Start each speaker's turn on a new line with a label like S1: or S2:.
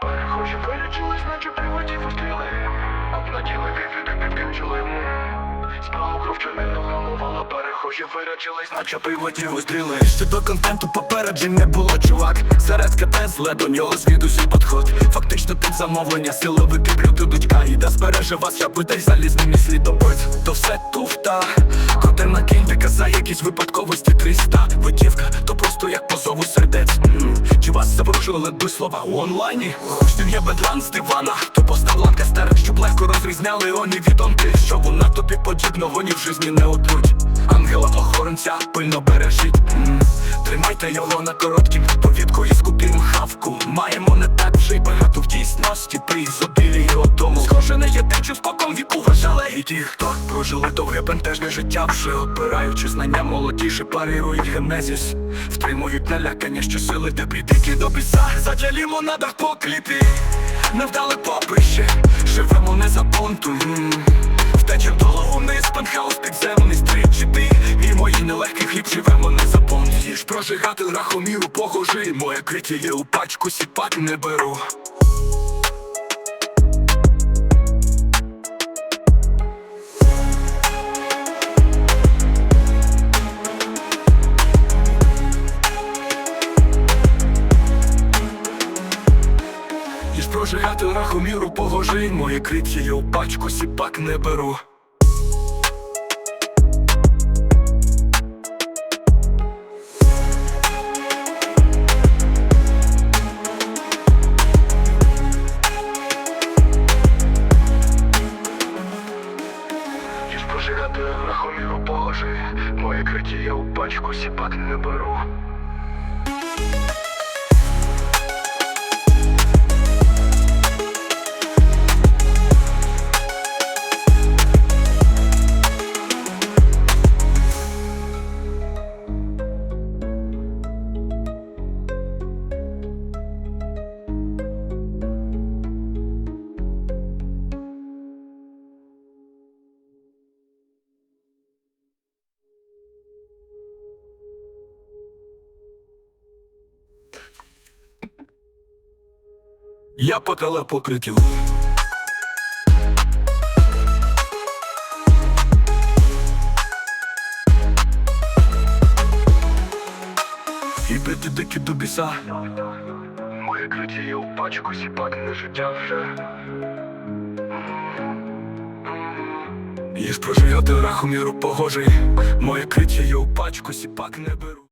S1: Перехожі вилічились, наче приводі зустріли Обнаділи віфіти не вкінчили Справу кров чернильно галувала Перехожі вирячились, наче приводі зустріли
S2: Щодо контенту попереджень не було, чувак Зараз зле до нього звідусіль подход Фактично під замовлення силовики блюду дочка І да збереже вас, десь залізним слідопит. То все туфта. Коте накиньте, каза якісь випадковості 300 Витівка, то просто як по зову сердець. Чи вас заворушили би слова у онлайні? Штін є бедлан з дивана. То постав ланка стара, щоб легко розрізняли вони від онти Що вона тобі подібного ні в житті не отруть Ангела охоронця пильно бережіть. Тримайте його на короткім І ті, хто прожили довге бентежне життя Вже опираючи знання молодіше парирують генезіс Втримують налякання, що сили де прийти до біса. Задля лімонадах по кліпі Невдале поприще Живемо не за понту М. Втеча долу вниз, пентхаус підземний стріт. Чи ти І мої нелегкий хліб живемо не за понт Їж прожигати рахоміру погожи Моє криття є у пачку, сіпак не беру прожигати рахоміру погожи Моє криття є у пачку, сіпак не беру.
S1: Прожигати рахоміру положи Моє криття я у пачку сіпак не беру
S2: Я по телепокриттю І бити дикі до біса
S1: Моє криття є у пачку сіпак не життя вже.
S2: Їж прожигати рахоміру погожий. Моє криття є у пачку, сіпак не беру